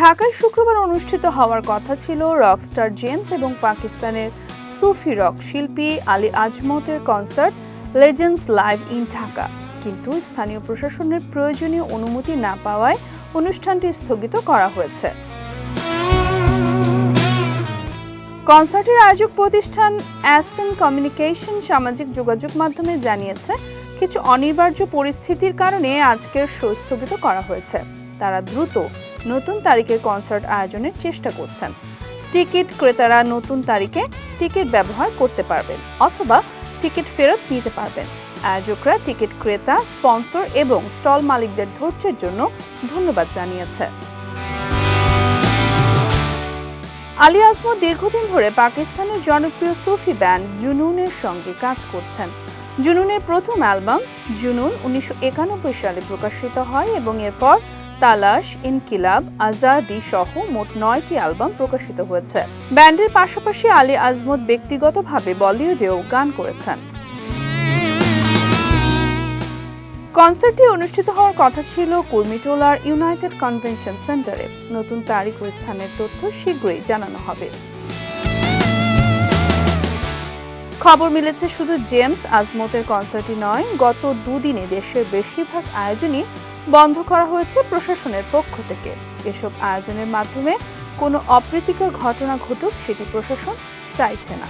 ঢাকায় শুক্রবার অনুষ্ঠিত হওয়ার কথা ছিল রকস্টার জেমস এবং পাকিস্তানের সুফি রক শিল্পী Ali আজমতের concert legends live in Dhaka. কিন্তু স্থানীয় প্রশাসনের প্রয়োজনীয় অনুমতি না পাওয়ায় অনুষ্ঠানটি স্থগিত করা হয়েছে। কনসার্টের আয়োজক প্রতিষ্ঠান অ্যাসেন কমিউনিকেশন সামাজিক যোগাযোগ মাধ্যমে জানিয়েছে, কিছু অনিবার্য পরিস্থিতির কারণে আজকের শো স্থগিত করা হয়েছে। তারা দ্রুত নতুন তারিখে কনসার্ট আয়োজনের চেষ্টা করছেন। টিকিট ক্রেতারা নতুন তারিখে টিকিট ব্যবহার করতে পারবেন অথবা টিকিট ফেরত নিতে পারবেন। আয়োজকরা টিকিট ক্রেতা স্পন্সর এবং স্টল মালিকদের ধৈর্যের জন্য ধন্যবাদ জানিয়েছে। আলী আজমত দীর্ঘদিন ধরে পাকিস্তানের জনপ্রিয় সুফি ব্যান্ড জুনুনের সঙ্গে কাজ করছেন। জুনুনের প্রথম অ্যালবাম জুনুন উনিশশো একানব্বই সালে প্রকাশিত হয় এবং এরপর তালাশ, ইনকিলাব, আজাদি সহ মোট নয়টি অ্যালবাম প্রকাশিত হয়েছে। ব্যান্ডের পাশাপাশি আলী আজমত ব্যক্তিগতভাবে বলিউডেও গান করেছেন। কনসার্টটি অনুষ্ঠিত হওয়ার কথা ছিল কুর্মিটোলার ইউনাইটেড কনভেনশন সেন্টারে। নতুন তারিখ ও স্থানের তথ্য শীঘ্রই জানানো হবে। খবর মিলেছে শুধু জেমস আজমতের কনসার্টই নয়, গত দুদিনে দেশের বেশিরভাগ আয়োজনই বন্ধ করা হয়েছে প্রশাসনের পক্ষ থেকে। এসব আয়োজনের মাধ্যমে কোনো অপ্রীতিকর ঘটনা ঘটুক সেটি প্রশাসন চাইছে না।